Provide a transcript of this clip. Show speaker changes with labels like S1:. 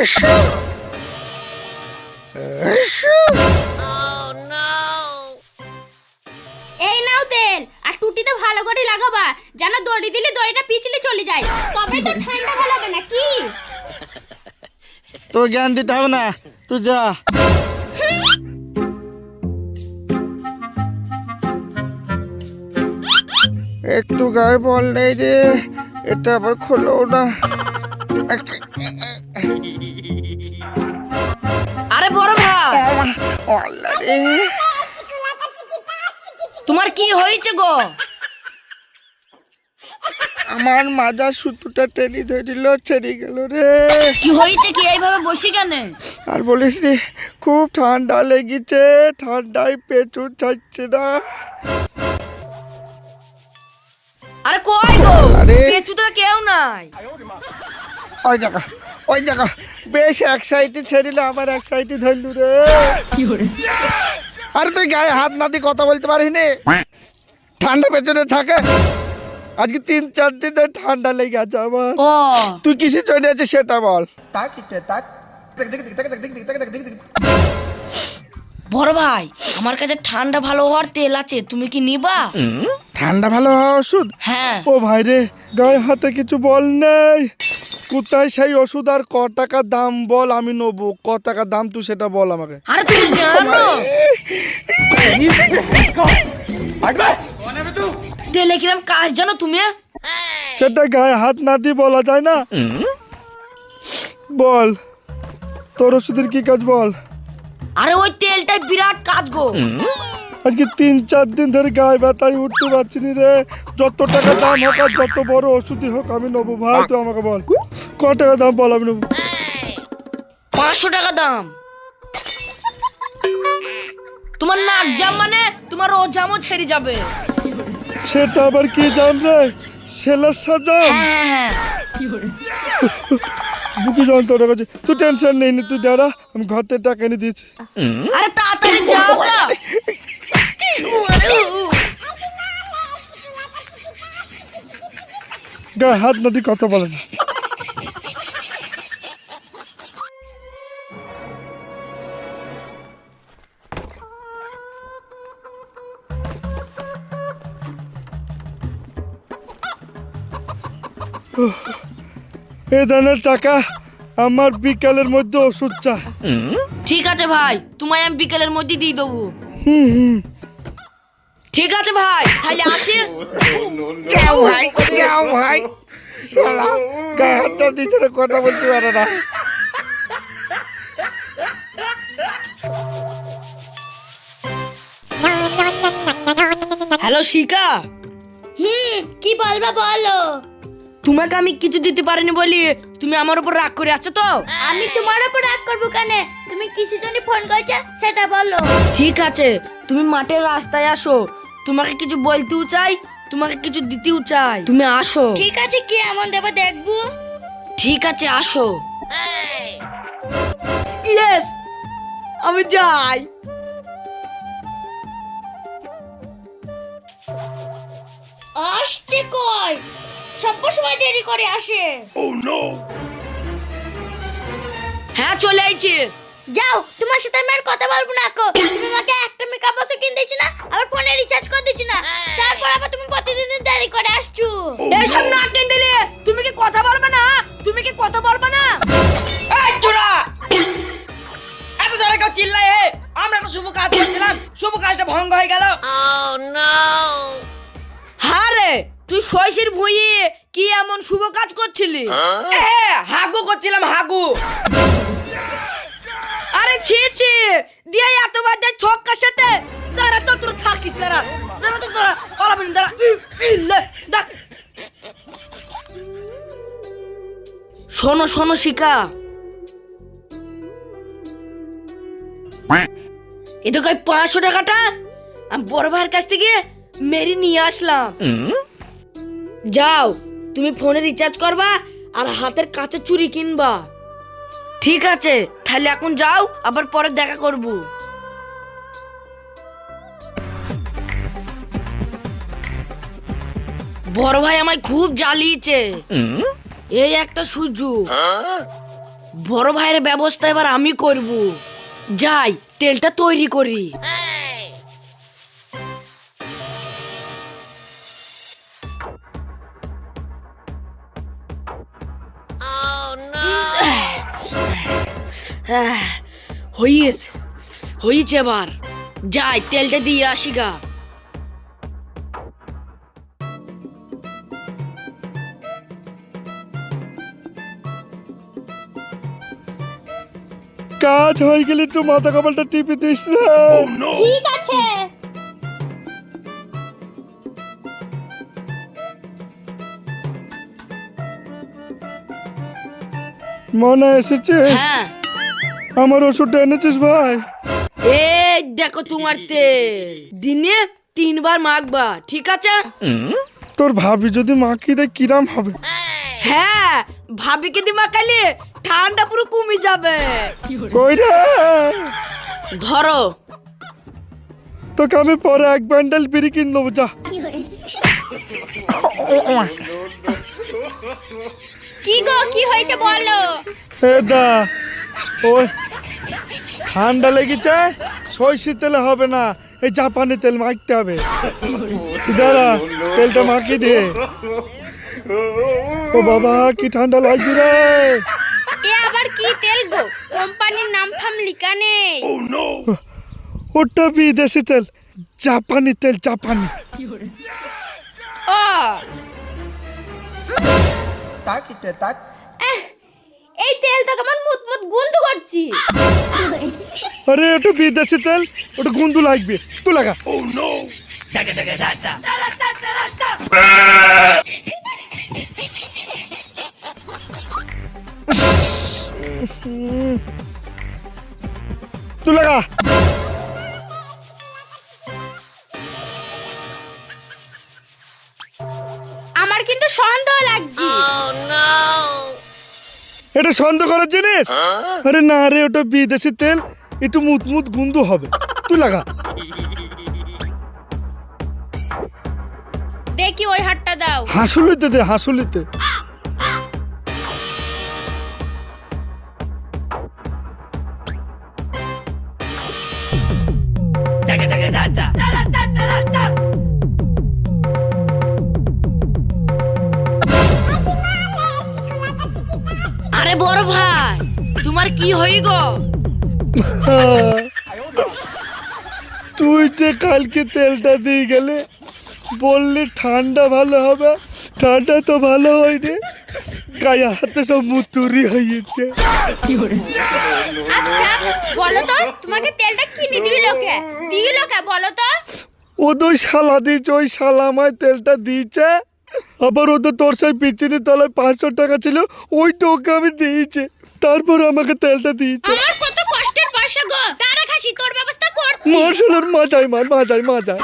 S1: এসো।
S2: এই নাও তেল আর টুটিতে ভালো করে লাগাবা। যেন দড়ি দিলে দড়িটা পিছলে চলে যায়। তবে তো ঠান্ডা ভালো না কি?
S1: তো জ্ঞান দিতে হবে না। তুই যা। একটু গায়ে বল নেই রে এটা আবার খোলো না।
S3: আরে বড় ভাই। তোমার কি হয়েছে গো?
S1: আমার মাজার সুতোটা টেনে ধরিল ছেড়ে গেল রে।
S3: কি হয়েছে কি? এইভাবে বসি কেন?
S1: আর বলিস রে খুব ঠান্ডা লেগেছে ঠান্ডায় পেটু ছাড়ছে না।
S3: আরে কই গো। পেছু তো কেউ নাই।
S1: ওই জায়গা ওই জায়গা বেশ এক সাইডে ছেড়িল আবার এক সাইডে ধরলু রে। আরে তুই গায়ে হাত না দিয়ে কথা বলতে পারিস নি? ঠান্ডা পেছনে থাকে। আজকে তিন চার দিন ধরে ঠান্ডা লেগে আছে আমার। তুই কিসে চলে আছিস সেটা বল।
S3: বড় ভাই আমার কাছে ঠান্ডা ভালো হওয়ার তেল আছে তুমি কি নিবা?
S1: ঠান্ডা ভালো হওয়া ওষুধ?
S3: হ্যাঁ।
S1: ও ভাই রে গায়ে হাতে কিছু বল নেই। কোথায় সেই ওষুধ আর ক টাকা দাম বল আমি নেব। ক টাকা দাম তুই সেটা বল আমাকে।
S3: আরে তুমি জানো? তেলে কিরম কাজ জানো তুমি?
S1: সেটা গায়ে হাত না দিয়ে বলা যায় না? বল তোর ওষুধের কি কাজ বল?
S3: আরে ওই তেলটাই বিরাট কাজ গো।
S1: আজকে তিন চার দিন ধরে গায়ে ব্যথায় উঠতে পারছি না রে। যত টাকা দাম হোক আর যত বড় ওষুধই হোক আমি নেব ভাই তুই আমাকে বল। ক টাকা দাম বল আমি নেব।
S3: পাঁচশো টাকা দাম। তোমার নাক জাম মানে তোমার ও জামও ছেড়ে যাবে।
S1: সেটা আবার কি জান রে? সেলার সাজাম
S3: হ্যাঁ হ্যাঁ
S1: বুকি যন্ত্রণা করছে। তুই টেনশন নেই নি তুই দাঁড়া আমি ঘর থেকে টাকা এনে দিয়েছি।
S3: আরে তাড়াতাড়ি যাও না
S1: গায়ে হাত না দিয়ে কথা বলে না। এ টাকা আমার বিকালের মধ্যে ওষুধ চা
S3: ঠিক আছে ভাই তোমায় আমি বিকেলের মধ্যে দিয়ে দেবো।
S1: হুম হুম।
S3: ঠিক আছে ভাই তাহলে আসি।
S1: যাও ভাই যাও ভাই। শালা গায়ে হাতটা দিচ্ছে না, কথা বলতে পারে না।
S3: হ্যালো শিকা।
S2: হুম কি বলবা বলো।
S3: তোমাকে আমি কিছু দিতে পারিনি বলি তুমি আমার উপর রাগ করে আছো তো?
S2: আমি তোমার উপর রাগ করব কেন? তুমি কিসের জন্য ফোন করেছ সেটা বলো।
S3: ঠিক আছে তুমি মাঠের রাস্তায় আসো তোমাকে কিছু বলতেও চাই তোমাকে কিছু দিতেও চাই। তুমি আসো।
S2: ঠিক আছে কি এমন দেবো দেখব?
S3: ঠিক আছে আসো। ইয়েস আমি যাই।
S2: আসছে কই? সব সময় দেরি করে আসে।
S3: হ্যাঁ চলে আইছি।
S2: যাও তোমার সাথে আমি আর কথা বলব না কো। তুমি আমাকে একটা মেকআপ বক্স কিনে দিচ্ছি না? আবার ফোনে রিচার্জ করে দিচ্ছি না? তারপর আবার তুমি প্রতিদিন দেরি করে আসছো।
S3: এইসব না কেন দিলে তুমি কি কথা বলবে না? তুমি কি কথা বলবে না? এই চোরা! এত জোরে কেউ চিল্লাই হে? আমরা একটা শুভ কাজ করছিলাম শুভ কাজটা ভঙ্গ হয়ে গেল। হ্যাঁ রে তুই শৈশীর ভুঁইয়ে কি এমন শুভ কাজ করছিলি? হাগু করছিলাম হাগু। ছি ছি। দিয়ে এত বাজে ছক্কার সাথে। তারা তো তোর থাকিস তারা তারা তো তোরা পালাবেন তারা দেখ। শোনো শোনো শিকা এটা কই পাঁচশো টাকাটা? আমি বড় ভাইয়ের কাছ থেকে মেরি নিয়ে আসলাম। যাও তুমি ফোনে রিচার্জ করবা আর হাতের কাছে চুরি কিনবা। ঠিক আছে তাহলে এখন যাও আবার পরে দেখা করব। বড় ভাই আমায় খুব জ্বালিয়েছে। এই একটা সুযোগ। বড় ভাইয়ের ব্যবস্থা এবার আমি করব। যাই তেলটা তৈরি করি। হইয়েছে হয়েছে এবার যাই তেলটা দিয়ে আসি গা।
S1: কাজ হয়ে গেলে একটু মাথা কপালটা টিপে দিস রে।
S2: ঠিক আছে।
S1: মনে এসেছে?
S3: হ্যাঁ।
S1: আমার ওষুধটা এনেছিস ভাই?
S3: এই দেখো তোমার তেল। দিনে তিনবার মাখবা ঠিক আছে?
S1: তোর ভাবি যদি মাখিয়ে দেয় কিরাম হবে?
S3: হ্যাঁ ভাবিকে দি মাখালে ঠান্ডা পুরো কমে যাবে।
S1: কই রে?
S3: ধরো।
S1: তোকে আমি পরে এক বান্ডেল বিড়ি কিনে দেবো যা।
S2: কি গো কি হয়েছে বলো?
S1: এ দা ওই ঠান্ডা লেগেছে সরষের তেলে হবে না এই জাপানি তেল মাখতে হবে। দাঁড়া তেলটা মাখিয়ে দে। ও বাবা কি ঠান্ডা লাগছে রে।
S2: এ আবার কি তেল গো? কোম্পানির নাম ফাম লিখা নেই।
S1: ওটা বিদেশি তেল জাপানি তেল জাপানি।
S2: এই তো কেমন করছি
S1: আরে ওটা বিদেশি তেল ওটা গন্ধ লাগবে তুই লাগা তুই লাগা
S2: আমার কিন্তু সন্দেহ
S1: এটা সন্দেহ করার জিনিস? আরে না রে ওটা বিদেশি তেল। একটু মুতমুত গুন্দু গন্ধ হবে। তুই লাগা।
S2: দেখি ওই হাটটা দাও।
S1: হাসুলিতে দে হাসুলিতে।
S3: কি হই গো?
S1: তুই যে কালকে তেলটা দিয়ে গেলে বললি ঠান্ডা ভালো হবে ঠান্ডা তো ভালো হয়নি। গায়ে হাতে সব মুতুরি হয়েছে।
S2: আচ্ছা বলো তো তোমাকে তেলটা কিনে দিল কে? দিল কে বলো তো।
S1: ও তো ওই শালা দিয়েছে ওই শালা আমায় তেলটা দিয়েছে। আবার ও তো তোর সেই পিছনে তলায় পাঁচশো টাকা ছিল ওইটা ওকে আমি দিয়েছে। তারপর আমাকে তেলটা দিয়েছে
S2: আমার কত কষ্টের পয়সা গো তারা খাসি তোর ব্যবস্থা কর
S1: মার্শালের মাজায় মার মাজায় মাজায়